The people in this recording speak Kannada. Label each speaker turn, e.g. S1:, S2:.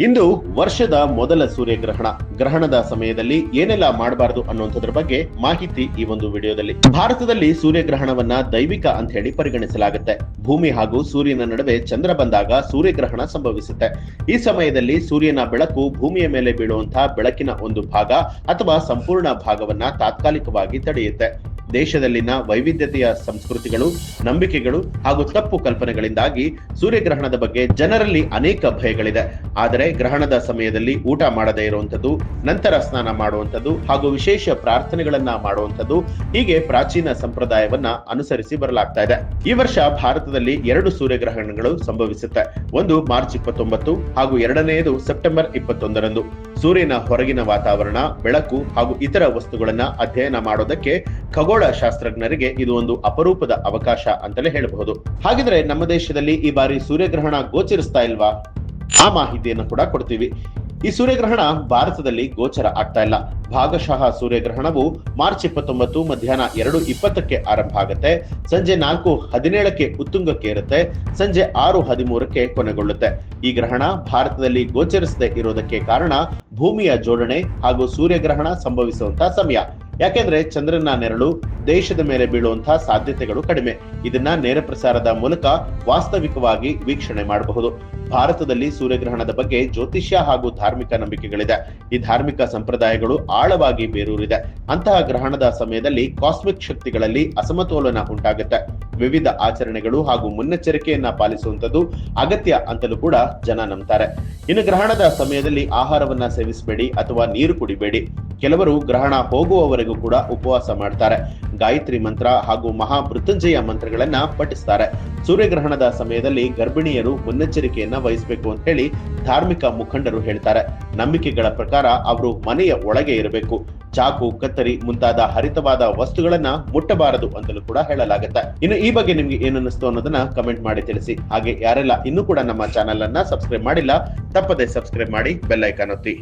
S1: ಇಂದು ವರ್ಷದ ಮೊದಲ ಸೂರ್ಯಗ್ರಹಣ. ಗ್ರಹಣದ ಸಮಯದಲ್ಲಿ ಏನೆಲ್ಲ ಮಾಡಬಾರದು ಅನ್ನುವಂಥದ್ರ ಬಗ್ಗೆ ಮಾಹಿತಿ ಈ ಒಂದು ವಿಡಿಯೋದಲ್ಲಿ. ಭಾರತದಲ್ಲಿ ಸೂರ್ಯಗ್ರಹಣವನ್ನ ದೈವಿಕ ಅಂತ ಹೇಳಿ ಪರಿಗಣಿಸಲಾಗುತ್ತೆ. ಭೂಮಿ ಹಾಗೂ ಸೂರ್ಯನ ನಡುವೆ ಚಂದ್ರ ಬಂದಾಗ ಸೂರ್ಯಗ್ರಹಣ ಸಂಭವಿಸುತ್ತೆ. ಈ ಸಮಯದಲ್ಲಿ ಸೂರ್ಯನ ಬೆಳಕು ಭೂಮಿಯ ಮೇಲೆ ಬೀಳುವಂತಹ ಬೆಳಕಿನ ಒಂದು ಭಾಗ ಅಥವಾ ಸಂಪೂರ್ಣ ಭಾಗವನ್ನ ತಾತ್ಕಾಲಿಕವಾಗಿ ತಡೆಯುತ್ತೆ. ದೇಶದಲ್ಲಿನ ವೈವಿಧ್ಯತೆಯ ಸಂಸ್ಕೃತಿಗಳು, ನಂಬಿಕೆಗಳು ಹಾಗೂ ತಪ್ಪು ಕಲ್ಪನೆಗಳಿಂದಾಗಿ ಸೂರ್ಯಗ್ರಹಣದ ಬಗ್ಗೆ ಜನರಲ್ಲಿ ಅನೇಕ ಭಯಗಳಿದೆ. ಆದರೆ ಗ್ರಹಣದ ಸಮಯದಲ್ಲಿ ಊಟ ಮಾಡದೇ ಇರುವಂಥದ್ದು, ನಂತರ ಸ್ನಾನ ಮಾಡುವಂಥದ್ದು ಹಾಗೂ ವಿಶೇಷ ಪ್ರಾರ್ಥನೆಗಳನ್ನ ಮಾಡುವಂಥದ್ದು ಹೀಗೆ ಪ್ರಾಚೀನ ಸಂಪ್ರದಾಯವನ್ನ ಅನುಸರಿಸಿ ಬರಲಾಗ್ತಾ ಇದೆ. ಈ ವರ್ಷ ಭಾರತದಲ್ಲಿ ಎರಡು ಸೂರ್ಯಗ್ರಹಣಗಳು ಸಂಭವಿಸುತ್ತೆ. ಒಂದು ಮಾರ್ಚ್ ಇಪ್ಪತ್ತೊಂಬತ್ತು ಹಾಗೂ ಎರಡನೆಯದು ಸೆಪ್ಟೆಂಬರ್ ಇಪ್ಪತ್ತೊಂದರಂದು. ಸೂರ್ಯನ ಹೊರಗಿನ ವಾತಾವರಣ, ಬೆಳಕು ಹಾಗೂ ಇತರ ವಸ್ತುಗಳನ್ನ ಅಧ್ಯಯನ ಮಾಡೋದಕ್ಕೆ ಖಗೋಳ ಶಾಸ್ತ್ರಜ್ಞರಿಗೆ ಇದು ಒಂದು ಅಪರೂಪದ ಅವಕಾಶ ಅಂತಲೇ ಹೇಳಬಹುದು. ಹಾಗಿದ್ರೆ ನಮ್ಮ ದೇಶದಲ್ಲಿ ಈ ಬಾರಿ ಸೂರ್ಯಗ್ರಹಣ ಗೋಚರಿಸ್ತಾ ಇಲ್ವಾ? ಆ ಮಾಹಿತಿಯನ್ನು ಕೂಡ ಕೊಡ್ತೀವಿ. ಈ ಸೂರ್ಯಗ್ರಹಣ ಭಾರತದಲ್ಲಿ ಗೋಚರ ಆಗ್ತಾ ಇಲ್ಲ. ಭಾಗಶಃ ಸೂರ್ಯಗ್ರಹಣವು ಮಾರ್ಚ್ ಇಪ್ಪತ್ತೊಂಬತ್ತು ಮಧ್ಯಾಹ್ನ ಎರಡು ಇಪ್ಪತ್ತಕ್ಕೆ ಆರಂಭ ಆಗುತ್ತೆ. ಸಂಜೆ ನಾಲ್ಕು ಹದಿನೇಳಕ್ಕೆ ಉತ್ತುಂಗಕ್ಕೆ ಇರುತ್ತೆ. ಸಂಜೆ ಆರು ಹದಿಮೂರಕ್ಕೆ ಕೊನೆಗೊಳ್ಳುತ್ತೆ. ಈ ಗ್ರಹಣ ಭಾರತದಲ್ಲಿ ಗೋಚರಿಸದೆ ಇರೋದಕ್ಕೆ ಕಾರಣ ಭೂಮಿಯ ಜೋಡಣೆ ಹಾಗೂ ಸೂರ್ಯಗ್ರಹಣ ಸಂಭವಿಸುವಂತಹ ಸಮಯ. ಯಾಕೆಂದ್ರೆ ಚಂದ್ರನ ನೆರಳು ದೇಶದ ಮೇಲೆ ಬೀಳುವಂತಹ ಸಾಧ್ಯತೆಗಳು ಕಡಿಮೆ. ಇದನ್ನ ನೇರ ಪ್ರಸಾರದ ಮೂಲಕ ವಾಸ್ತವಿಕವಾಗಿ ವೀಕ್ಷಣೆ ಮಾಡಬಹುದು. ಭಾರತದಲ್ಲಿ ಸೂರ್ಯಗ್ರಹಣದ ಬಗ್ಗೆ ಜ್ಯೋತಿಷ್ಯ ಹಾಗೂ ಧಾರ್ಮಿಕ ನಂಬಿಕೆಗಳಿದೆ. ಈ ಧಾರ್ಮಿಕ ಸಂಪ್ರದಾಯಗಳು ಆಳವಾಗಿ ಬೇರೂರಿದೆ. ಅಂತಹ ಗ್ರಹಣದ ಸಮಯದಲ್ಲಿ ಕಾಸ್ಮಿಕ್ ಶಕ್ತಿಗಳಲ್ಲಿ ಅಸಮತೋಲನ ಉಂಟಾಗುತ್ತೆ. ವಿವಿಧ ಆಚರಣೆಗಳು ಹಾಗೂ ಮುನ್ನೆಚ್ಚರಿಕೆಯನ್ನ ಪಾಲಿಸುವಂತದ್ದು ಅಗತ್ಯ ಅಂತಲೂ ಕೂಡ ಜನ ನಂಬ್ತಾರೆ. ಇನ್ನು ಗ್ರಹಣದ ಸಮಯದಲ್ಲಿ ಆಹಾರವನ್ನ ಸೇವಿಸಬೇಡಿ ಅಥವಾ ನೀರು ಕುಡಿಬೇಡಿ. ಕೆಲವರು ಗ್ರಹಣ ಹೋಗುವವರೆಗೂ ಕೂಡ ಉಪವಾಸ ಮಾಡ್ತಾರೆ. ಗಾಯತ್ರಿ ಮಂತ್ರ ಹಾಗೂ ಮಹಾ ಮಹಾಮೃತ್ಯುಂಜಯ ಮಂತ್ರಗಳನ್ನ ಪಠಿಸ್ತಾರೆ. ಸೂರ್ಯಗ್ರಹಣದ ಸಮಯದಲ್ಲಿ ಗರ್ಭಿಣಿಯರು ಮುನ್ನೆಚ್ಚರಿಕೆಯನ್ನ ವಹಿಸಬೇಕು ಅಂತ ಹೇಳಿ ಧಾರ್ಮಿಕ ಮುಖಂಡರು ಹೇಳ್ತಾರೆ. ನಂಬಿಕೆಗಳ ಪ್ರಕಾರ ಅವರು ಮನೆಯ ಒಳಗೆ ಇರಬೇಕು. ಚಾಕು, ಕತ್ತರಿ ಮುಂತಾದ ಹರಿತವಾದ ವಸ್ತುಗಳನ್ನ ಮುಟ್ಟಬಾರದು ಅಂತಲೂ ಕೂಡ ಹೇಳಲಾಗುತ್ತೆ. ಇನ್ನು ಈ ಬಗ್ಗೆ ನಿಮ್ಗೆ ಏನನ್ನಿಸ್ತು ಅನ್ನೋದನ್ನ ಕಮೆಂಟ್ ಮಾಡಿ ತಿಳಿಸಿ. ಹಾಗೆ ಯಾರೆಲ್ಲ ಇನ್ನೂ ಕೂಡ ನಮ್ಮ ಚಾನೆಲ್ ಅನ್ನ ಸಬ್ಸ್ಕ್ರೈಬ್ ಮಾಡಿಲ್ಲ, ತಪ್ಪದೆ ಸಬ್ಸ್ಕ್ರೈಬ್ ಮಾಡಿ ಬೆಲ್ ಐಕಾನ್ ಒತ್ತಿ.